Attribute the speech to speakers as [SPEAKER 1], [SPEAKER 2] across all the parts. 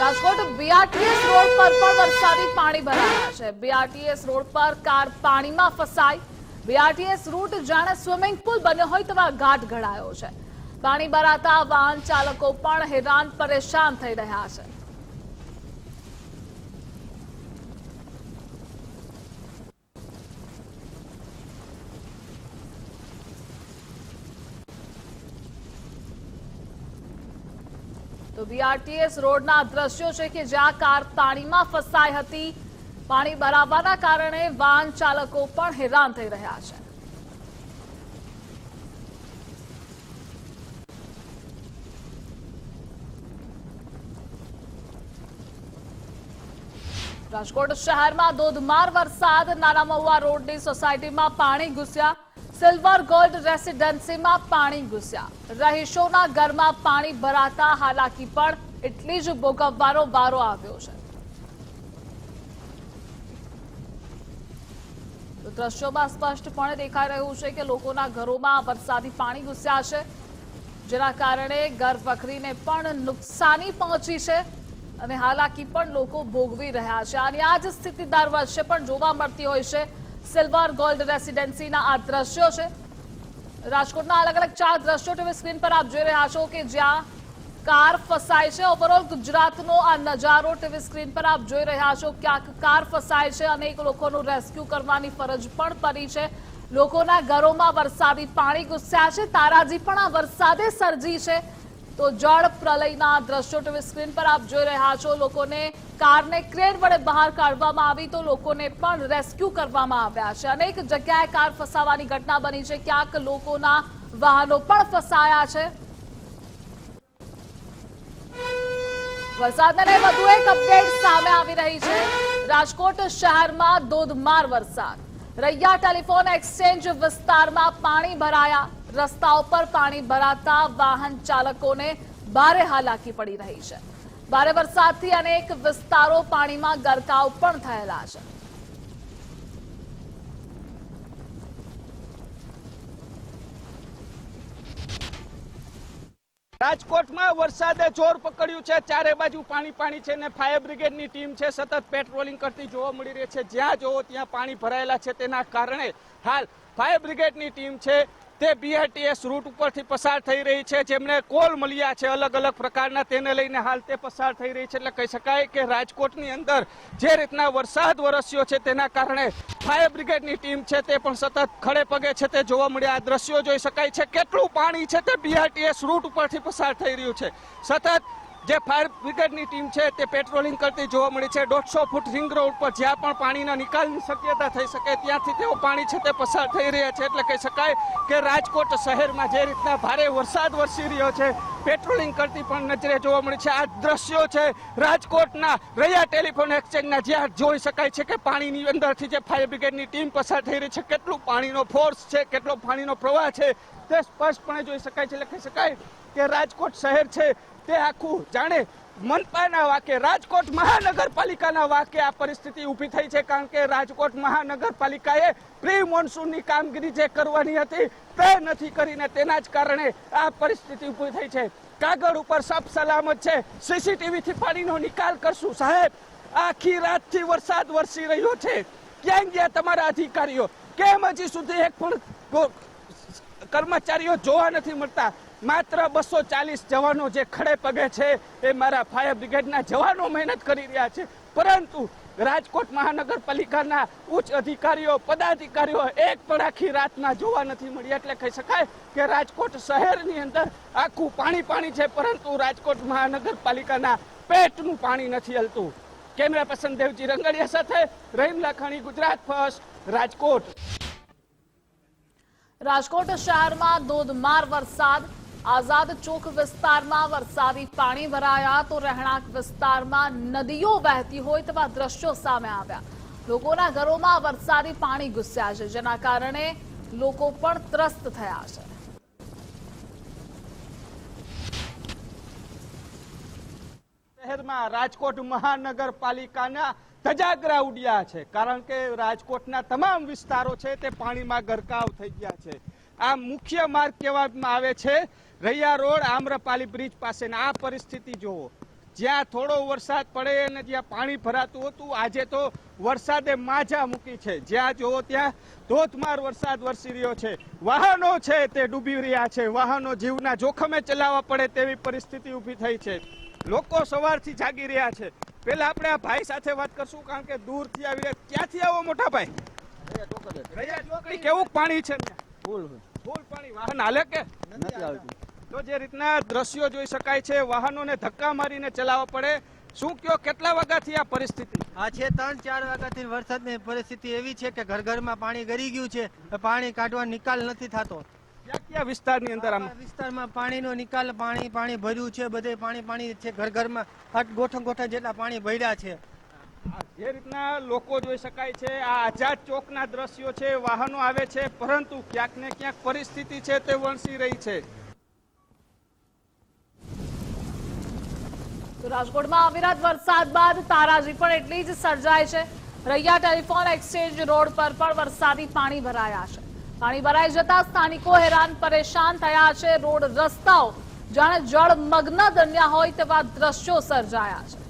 [SPEAKER 1] Rajkot BRTS road પર પણ વરસાદી પાણી ભરાયા છે. બીઆરટીએસ રોડ પર કાર પાણીમાં ફસાઈ. બીઆરટીએસ રૂટ જાણે સ્વિમિંગ પુલ બન્યો હોય તેવા ઘાટ ઘડાયો છે. પાણી ભરાતા વાહન ચાલકો પણ હેરાન પરેશાન થઈ રહ્યા છે. તો બીઆરટીએસ રોડના દ્રશ્યો છે કે જ્યાં કાર પાણીમાં ફસાઈ હતી. પાણી ભરાવાના કારણે વાહન ચાલકો પણ હેરાન થઈ રહ્યા છે. રાજકોટ શહેરમાં ધોધમાર વરસાદ. નાના મહુવા રોડની સોસાયટીમાં પાણી ઘૂસ્યા. સિલ્વર ગોલ્ડ રેસિડેન્સીમાં પાણી ઘૂસ્યા. રહીશોના ઘરમાં પાણી ભરાતા હાલાકી પણ એટલી જ ભોગવવાનો વારો આવ્યો છે. દ્રશ્યોમાં સ્પષ્ટપણે દેખાઈ રહ્યું છે કે લોકોના ઘરોમાં વરસાદી પાણી ઘૂસ્યા છે, જેના કારણે ઘર વખરીને પણ નુકસાની પહોંચી છે અને હાલાકી પણ લોકો ભોગવી રહ્યા છે. અને આ જ સ્થિતિ દર વર્ષે પણ જોવા મળતી હોય છે. સિલ્વર ગોલ્ડ રેસિડેન્સીના આ દ્રશ્યો છે. રાજકોટના અલગ અલગ ચાર દ્રશ્યો ટીવી સ્ક્રીન પર આપ જોઈ રહ્યા છો કે જ્યાં કાર ફસાય છે. ઓવરઓલ ગુજરાતનો આ નજારો ટીવી સ્ક્રીન પર આપ જોઈ રહ્યા છો. ક્યાંક કાર ફસાય છે, અનેક લોકોનું રેસ્ક્યુ કરવાની ફરજ પણ પડી છે. લોકોના ઘરોમાં વરસાદી પાણી ઘૂસ્યા છે. તારાજી પણ આ વરસાદે સર્જી છે. તો જળ પ્રલયના દ્રશ્યો ટીવી સ્ક્રીન પર આપ જોઈ રહ્યા છો. લોકોને કારને ક્રેન વડે બહાર કાઢવામાં આવી તો લોકોને પણ રેસ્ક્યુ કરવામાં આવ્યા છે. અનેક જગ્યાએ કાર ફસાવાની ઘટના બની છે. ક્યાંક લોકોના વાહનો પણ ફસાયા છે. વરસાદને વધુ એક અપડેટ સામે આવી રહી છે. રાજકોટ શહેરમાં ધોધમાર વરસાદ. રૈયા ટેલિફોન એક્સચેન્જ વિસ્તારમાં પાણી ભરાયા. રસ્તાઓ પર પાણી ભરાતા વાહન ચાલકોને ભારે હાલાકી પડી રહી છે. ભારે વરસાદથી અનેક વિસ્તારો પાણીમાં ગરકાવ પણ થયેલા છે.
[SPEAKER 2] રાજકોટમાં વરસાદે જોર પકડ્યું છે. ચારે બાજુ પાણી પાણી છે ને ફાયર બ્રિગેડની ટીમ છે. સતત પેટ્રોલિંગ કરતી જોવા મળી રહી છે. જ્યાં જોવો ત્યાં પાણી ભરાયેલા છે. તેના કારણે હાલ ફાયર બ્રિગેડની ટીમ છે. તે બીઆરટીએસ રૂટ ઉપરથી પસાર થઈ રહી છે. જેમને કોલ મળ્યા છે અલગ અલગ પ્રકારના, તેને લઈને હાલ તે પસાર થઈ રહી છે. એટલે કહી શકાય કે રાજકોટની અંદર જે રીતના વરસાદ વરસ્યો છે તેના કારણે ફાયર બ્રિગેડની ટીમ છે તે પણ સતત ખડે પગે છે તે જોવા મળ્યા. આ દ્રશ્યો જોઈ શકાય છે. કેટલું પાણી છે તે બીઆરટીએસ રૂટ ઉપરથી પસાર થઈ રહ્યું છે. સતત જે ફાયર બ્રિગેડની ટીમ છે, તે પેટ્રોલિંગ કરતી જોવા મળી છે. દોઢસો ફૂટ રિંગ રોડ પર જ્યાં પણ પાણીના નિકાલની શક્યતા થઈ શકે, ત્યાંથી તેઓ પાણી છે તે પસાર થઈ રહ્યા છે. એટલે કહી શકાય કે રાજકોટ શહેરમાં જે રીતના ભારે વરસાદ વરસી રહ્યો છે પેટ્રોલિંગ કરતી પણ નજરે જોવા મળી છે. આ દ્રશ્યો છે રાજકોટના રૈયા ટેલિફોન એક્સચેન્જના. જ્યાં જોઈ શકાય છે કે પાણીની અંદરથી જે ફાયર બ્રિગેડની ટીમ પસાર થઈ રહી છે, કેટલું પાણીનો ફોર્સ છે, કેટલો પાણીનો પ્રવાહ છે, તે સ્પષ્ટપણે જોઈ શકાય છે. કહી શકાય કે રાજકોટ શહેર છે તે આખું જાણે મનપાના વાકે, રાજકોટ મહાનગરપાલિકાના વાકે આ પરિસ્થિતિ ઊભી થઈ છે, કારણ કે રાજકોટ મહાનગરપાલિકાએ પ્રી મોન્સૂનની કામગીરી જે કરવાની હતી તે નથી કરીને તેના જ કારણે આ પરિસ્થિતિ ઊભી થઈ છે. કાગળ ઉપર સબ સલામત છે. સીસીટીવીથી પાણીનો નિકાલ કરશું. સાહેબ, આખી રાતથી વરસાદ વરસી રહ્યો છે. ક્યાં ગયા તમારા અધિકારીઓ? કેમ હજી સુધી એક પણ કર્મચારીઓ જોવા નથી મળતા? માત્ર બસો ચાલીસ જવાનો જે ખડે પગે છે એ મારા ફાયર બ્રિગેડના જવાનો મહેનત કરી રહ્યા છે. પરંતુ રાજકોટ મહાનગરપાલિકાના ઉચ્ચ અધિકારીઓ, પદાધિકારીઓ એક પણ આખી રાતના જોવા નથી મળ્યા એટલે કહી શકાય કે રાજકોટ શહેરની અંદર આખું પાણી પાણી છે, પરંતુ રાજકોટ મહાનગરપાલિકાના પેટનું પાણી નથી હલતું. કેમેરા પસંદ દેવજી રંગડિયા સાથે રહીમ લાખાણી, ગુજરાત ફર્સ્ટ, રાજકોટ.
[SPEAKER 1] રાજકોટ શહેરમાં ધોધમાર વરસાદ આઝાદ ચોક વિસ્તારમાં વરસાદી પાણી ભરાયા તો રહેણાંક વિસ્તારમાં નદીઓ વહેતી હોય તેવા દ્રશ્યો સામે આવ્યા. લોકોના ઘરોમાં વરસાદી પાણી ઘૂસ્યા છે, જેના કારણે લોકો પણ ત્રસ્ત થયા છે.
[SPEAKER 2] શહેરમાં રાજકોટ મહાનગરપાલિકાના ધજાગરા ઉડ્યા છે, કારણ કે રાજકોટના તમામ વિસ્તારો છે તે પાણીમાં ગરકાવ થઈ ગયા છે. આ મુખ્ય માર્ગ કહેવામાં આવે છે રૈયા રોડ આમ્રપાલી બ્રિજ પાસેના. આ પરિસ્થિતિ જોવો જ્યાં થોડો વરસાદ પડે અને જ્યાં પાણી ભરાતું હતું આજે તો વરસાદે માજા મૂકી છે. જ્યાં જુઓ ત્યાં ધોધમાર વરસાદ વરસી રહ્યો છે. વાહનો છે તે ડૂબી રહ્યા છે. વાહનો જીવના જોખમે ચલાવવા પડે તેવી પરિસ્થિતિ ઊભી થઈ છે. લોકો સવારથી જાગી રહ્યા છે. પેલા આપણે આ ભાઈ સાથે વાત કરશું કારણ કે દૂરથી આવી રહ્યા ક્યાંથી આવો મોટા ભાઈ? કેવું પાણી છે?
[SPEAKER 3] ફૂલ
[SPEAKER 2] ફૂલ પાણી વાહન હાલે કે?
[SPEAKER 3] નથી આવતું.
[SPEAKER 2] તો જે રીતના દ્રશ્યો જોઈ શકાય છે વાહનોને ધક્કા મારીને ચલાવવા પડે. શું કયો કેટલા વાગ્યાથી આ પરિસ્થિતિ?
[SPEAKER 3] આ છે ત્રણ ચાર વાગ્યાથી વરસાદની પરિસ્થિતિ એવી છે કે ઘર ઘરમાં પાણી ગરી ગયું છે પાણી કાઢવા નિકાલ નથી થતો.
[SPEAKER 2] ક્યાં ક્યાં વિસ્તારની અંદર આમ?
[SPEAKER 3] વિસ્તારમાં પાણીનો નિકાલ પાણી પાણી ભર્યું છે બધે પાણી પાણી છે ઘર ઘરમાં ગોઠણ ગોઠણ જેટલા પાણી ભર્યા છે.
[SPEAKER 2] જે રીતના લોકો જોઈ શકાય છે, આ આઝાદ ચોકના દ્રશ્યો છે, વાહનો આવે છે, પરંતુ ક્યાંક ને ક્યાંક પરિસ્થિતિ છે તે વણસી રહી છે.
[SPEAKER 1] રાજકોટમાં અવિરત વરસાદ બાદ તારાજી પણ એટલી જ સર્જાય છે. રૈયા ટેલિફોન એક્સચેન્જ રોડ પર પણ વરસાદી પાણી ભરાયા છે. પાણી ભરાઈ જતા સ્થાનિકો હેરાન પરેશાન થયા છે. રોડ રસ્તાઓ, જાણે જળમગ્ન બન્યા હોય તેવા દ્રશ્યો સર્જાયા છે.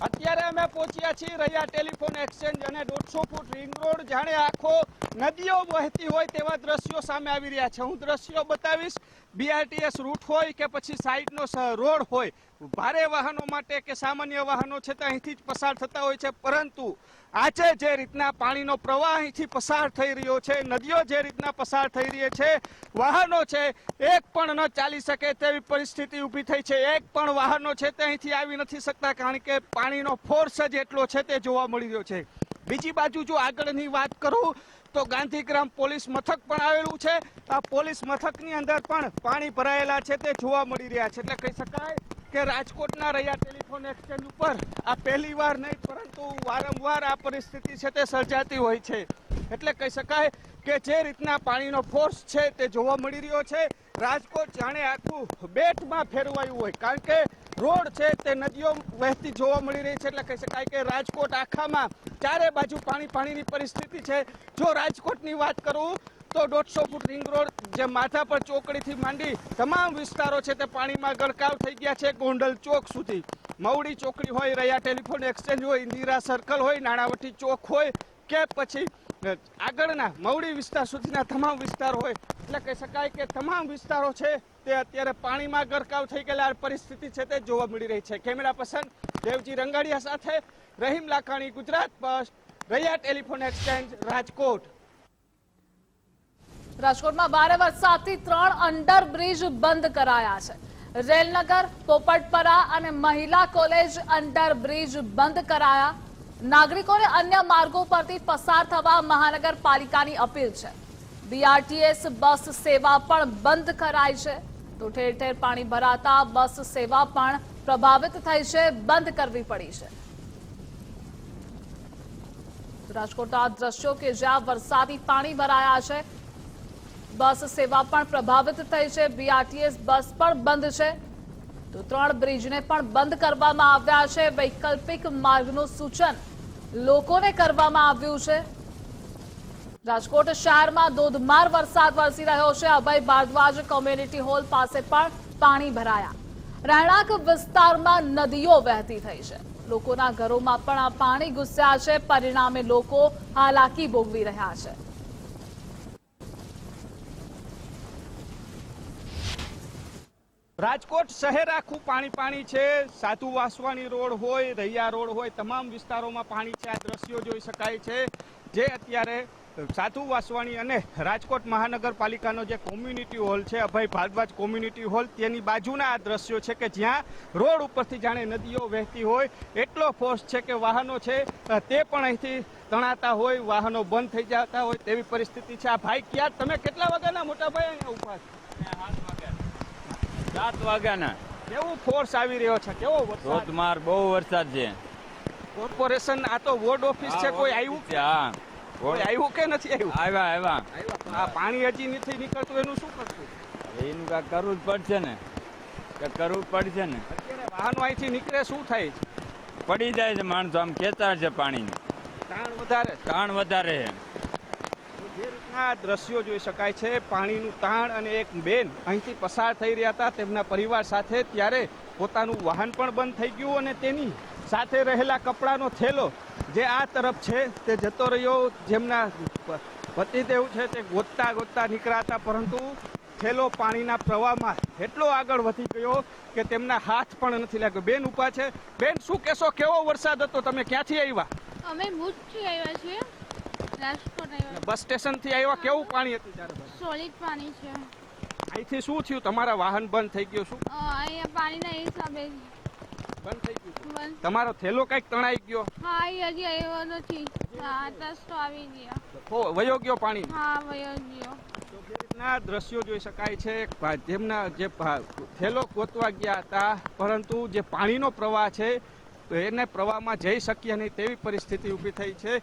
[SPEAKER 2] અત્યારે અમે પહોંચ્યા છીએ રહ્યા ટેલિફોન એક્સચેન્જ અને દોઢસો ફૂટ રિંગ રોડ. જાણે આખો નદીઓ વહેતી હોય તેવા દ્રશ્યો સામે આવી રહ્યા છે. હું દ્રશ્યો બતાવીશ. બીઆરટીએસ રૂટ હોય કે પછી સાઈડનો રોડ હોય, ભારે વાહનો માટે કે સામાન્ય વાહનો છે તે અહીંથી જ પસાર થતા હોય છે. પરંતુ આજે જે રીતના પાણીનો પ્રવાહ અહીંથી પસાર થઈ રહ્યો છે, નદીઓ જે રીતના પસાર થઈ રહી છે, વાહનો છે, એક પણ ન ચાલી શકે તેવી પરિસ્થિતિ ઊભી થઈ છે. એક પણ વાહનો છે તે અહીંથી આવી નથી શકતા, કારણ કે પાણીનો ફોર્સ જ એટલો છે તે જોવા મળી રહ્યો છે. બીજી બાજુ જો આગળની વાત કરું તો ગાંધીગ્રામ પોલીસ મથક પણ આવેલું છે. આ પોલીસ મથકની અંદર પણ પાણી ભરાયેલા છે, તે જોવા મળી રહ્યા છે. એટલે કહી શકાય કે રાજકોટના રહ્યા ટેલિફોન એક્સચેન્જ ઉપર આ પહેલી વાર નહીં, પરંતુ વારંવાર આ પરિસ્થિતિ છે તે સર્જાતી હોય છે. એટલે કહી શકાય કે જે રીતના પાણીનો ફોર્સ છે તે જોવા મળી રહ્યો છે. રાજકોટ જાણે આખું બેટમાં ફેરવાયું હોય. કારણ કે રોડ છે તે નદીઓ વહેતી જોવા મળી રહી છે એટલે કહી શકાય કે રાજકોટ આખામાં ચારે બાજુ પાણી પાણીની પરિસ્થિતિ છે. જો રાજકોટની વાત કરું તો દોઢસો ફૂટ રિંગ રોડ જે માથા પર ચોકડીથી માંડી તમામ વિસ્તારો છે તે પાણીમાં ગળકાવ થઈ ગયા છે ગોંડલ ચોક સુધી. મવડી ચોકડી હોય રહ્યા ટેલિફોન એક્સચેન્જ હોય, ઇન્દિરા સર્કલ હોય, નાણાવટી ચોક હોય કે પછી આગળના મવડી વિસ્તાર સુધીના તમામ વિસ્તારો હોય. એટલે કહી શકાય કે તમામ વિસ્તારો છે તે અત્યારે પાણીમાં ગરકાવ થઈ ગયેલા પરિસ્થિતિ છે તે જોવા મળી રહી છે. કેમેરા પર્સન દેવજી રંગાડિયા સાથે રહીમ લાખાણી, ગુજરાત બસ રૈયા ટેલિફોન એક્સચેન્જ, રાજકોટ.
[SPEAKER 1] રાજકોટમાં ભારે વરસાદથી ત્રણ અંડરબ્રિજ બંધ કરાયા છે. રેલનગર, પોપટપરા અને મહિલા કોલેજ અંડરબ્રિજ બંધ કરાયા. નાગરિકોને અન્ય માર્ગો પરથી પસાર થવા મહાનગરપાલિકાની અપીલ છે. બીઆરટીએસ બસ સેવા પણ બંધ કરાઈ છે. તો ઠેર ઠેર પાણી ભરાતા બસ સેવા પણ પ્રભાવિત થઈ છે, બંધ કરવી પડી છે. રાજકોટના દ્રશ્યો કે જ્યાં વરસાદી પાણી ભરાયા છે, બસ સેવા પણ પ્રભાવિત થઈ છે બીઆરટીએસ બસ પણ બંધ છે. તો ત્રણ બ્રિજને પણ બંધ કરવામાં આવ્યા છે. વૈકલ્પિક માર્ગનું સૂચન લોકોને કરવામાં આવ્યું છે. રાજકોટ શહેરમાં ધોધમાર વરસાદ વરસી રહ્યો છે. અભય ભારદ્વાજ કોમ્યુનિટી હોલ પાસે પણ પાણી ભરાયા. રહેણાંક વિસ્તારમાં નદીઓ વહેતી થઈ છે. લોકોના ઘરોમાં પણ આ પાણી ઘૂસ્યા છે. પરિણામે લોકો હાલાકી ભોગવી રહ્યા છે.
[SPEAKER 2] રાજકોટ શહેર આખું પાણી પાણી છે. સાધુ વાસવાણી રોડ હોય રૈયા રોડ હોય, તમામ વિસ્તારોમાં પાણી છે. આ દ્રશ્યો જોઈ શકાય છે. જે અત્યારે સાધુ વાસવાણી અને રાજકોટ મહાનગરપાલિકાનો જે કોમ્યુનિટી હોલ છે અભય ભારદ્વાજ કોમ્યુનિટી હોલ તેની બાજુના આ દ્રશ્યો છે કે જ્યાં રોડ ઉપરથી જાણે નદીઓ વહેતી હોય એટલો ફોર્સ છે કે વાહનો છે તે પણ અહીંથી તણાતા હોય વાહનો બંધ થઈ જતા હોય તેવી પરિસ્થિતિ છે. આ ભાઈ ક્યાં? તમે કેટલા વાગ્યાના મોટા ભાઈ અહીંયા ઊભા છો?
[SPEAKER 4] સાત વાગ્યાના.
[SPEAKER 2] કેવું ફોર્સ આવી રહ્યો છે? કેવો વરસાદ?
[SPEAKER 4] બહુ વરસાદ છે.
[SPEAKER 2] કોર્પોરેશન આ તો વોર્ડ ઓફિસ છે કોઈ આવ્યું?
[SPEAKER 4] હા.
[SPEAKER 2] કોઈ આવ્યું કે નથી આવ્યું
[SPEAKER 4] આવ્યા આવ્યા
[SPEAKER 2] આ પાણી હજી નથી નીકળતું એનું શું કરશું?
[SPEAKER 4] એનું કાંઈક કરવું જ પડશે ને. કે કરવું પડશે ને.
[SPEAKER 2] અત્યારે વાહનો અહીંથી નીકળે શું થાય? છે
[SPEAKER 4] પડી જાય છે માણસો આમ ખેતર છે પાણીની.
[SPEAKER 2] તાણ વધારે.
[SPEAKER 4] તાણ વધારે છે.
[SPEAKER 2] જે રીતના દ્રશ્યો જોઈ શકાય છે પાણીનું તાણ અને એક બેન અહીંથી પસાર થઈ રહ્યા હતા તેમના પરિવાર સાથે ત્યારે પોતાનું વાહન પણ બંધ થઈ ગયું અને તેની સાથે રહેલા કપડાનો થેલો જે આ તરફ છે તે જતો રહ્યો જેમના પ- પતિદેવ છે તે ગોતતા ગોતતા નીકળ્યા હતા પરંતુ થેલો પાણીના પ્રવાહમાં એટલો આગળ વધી ગયો કે તેમના હાથ પણ નથી લાગ્યો. બેન ઊભા છે. બેન શું કહેશો? કેવો વરસાદ હતો? તમે ક્યાંથી આવ્યા?
[SPEAKER 5] અમે ભૂજથી આવ્યા છીએ. રાજકોટ આવ્યા
[SPEAKER 2] બસ સ્ટેશનથી આવ્યા કેવું પાણી હતું ત્યારે?
[SPEAKER 5] સોલિડ પાણી છે.
[SPEAKER 2] અહીંથી શું થયું? તમારા વાહન બંધ થઈ ગયું શું?
[SPEAKER 5] અહીંયા પાણીના હિસાબે
[SPEAKER 2] તમારો થેલો કંઈક તણાઈ ગયો.
[SPEAKER 5] હા એ હજી આવ્યો નથી. હા રસ્તો આવી ગયો.
[SPEAKER 2] વયો ગયો પાણી.
[SPEAKER 5] હા વયો ગયો.
[SPEAKER 2] ના દ્રશ્યો જોઈ શકાય છે. જેમના જે થેલો ગોતવા ગયા હતા પરંતુ જે પાણીનો પ્રવાહ છે એને પ્રવાહમાં જઈ શક્યા નહીં તેવી પરિસ્થિતિ ઊભી થઈ છે.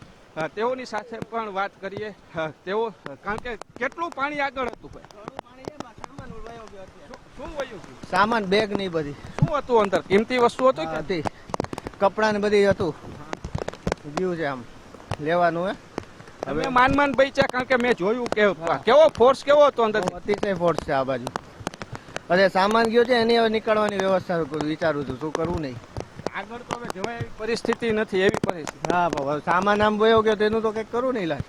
[SPEAKER 2] તેઓની સાથે પણ વાત કરીએ. તેઓ કારણ કે કેટલું પાણી આગળ હતું ભાઈ?
[SPEAKER 3] સામાન બેગ નહીં બધી.
[SPEAKER 2] શું હતું અંદર? કિંમતી વસ્તુ હતું કે?
[SPEAKER 3] હતી. કપડા ને બધી હતું. ગયું છે આમ. લેવાનું હે.
[SPEAKER 2] હવે માન માન બચ્યા કારણ કે મેં જોયું કે કેવો ફોર્સ કેવો હતો અંદર?
[SPEAKER 3] અતિશય ફોર્સ છે આ બાજુ. અરે સામાન ગયો છે એની હવે નીકળવાની વ્યવસ્થા વિચારું છું. શું કરવું નહીં.
[SPEAKER 2] આગળ તો હવે જવાય એવી પરિસ્થિતિ નથી એવી પરિસ્થિતિ.
[SPEAKER 3] હા સામાન આમ વયો ગયો તેનું તો કંઈક કરવું નહીં લાગે.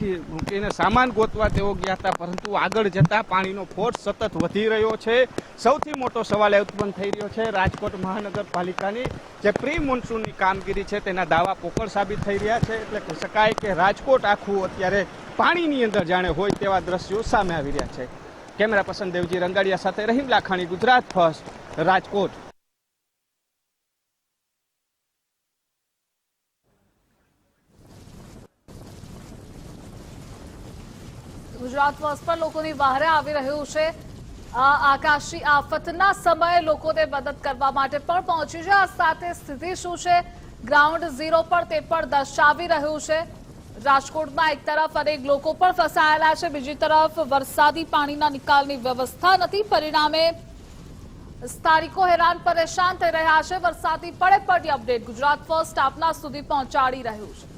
[SPEAKER 2] જે મૂકીને સામાન ગોતવા તેઓ ગયા હતા, પરંતુ આગળ જતા પાણીનો ફોર્સ સતત વધી રહ્યો છે. સૌથી મોટો સવાલ એ ઉત્પન્ન થઈ રહ્યો છે, રાજકોટ મહાનગરપાલિકાની જે પ્રી મોન્સૂનની કામગીરી છે તેના દાવા પોકળ સાબિત થઈ રહ્યા છે. એટલે કહી શકાય કે રાજકોટ આખું અત્યારે પાણીની અંદર જાણે હોય તેવા દ્રશ્યો સામે આવી રહ્યા છે. કેમેરા પસંદ દેવજી રંગાડિયા સાથે રહીમ લાખાણી, ગુજરાત ફર્સ્ટ, રાજકોટ.
[SPEAKER 1] ગુજરાત વર્ષ પર લોકોની વહારે આવી રહ્યું છે. આકાશી આફતના સમયે લોકોને મદદ કરવા માટે પણ પહોંચ્યું છે. આ સાથે સ્થિતિ શું છે? ગ્રાઉન્ડ ઝીરો પર તે પણ દર્શાવી રહ્યું છે. રાજકોટમાં એક તરફ અનેક લોકો પણ ફસાયેલા છે. બીજી તરફ વરસાદી પાણીના નિકાલની વ્યવસ્થા નથી. પરિણામે સ્થાનિકો હેરાન પરેશાન થઈ રહ્યા છે. વરસાદી પડે પડી અપડેટ ગુજરાત ફર્સ્ટ આપના સુધી પહોંચાડી રહ્યું છે.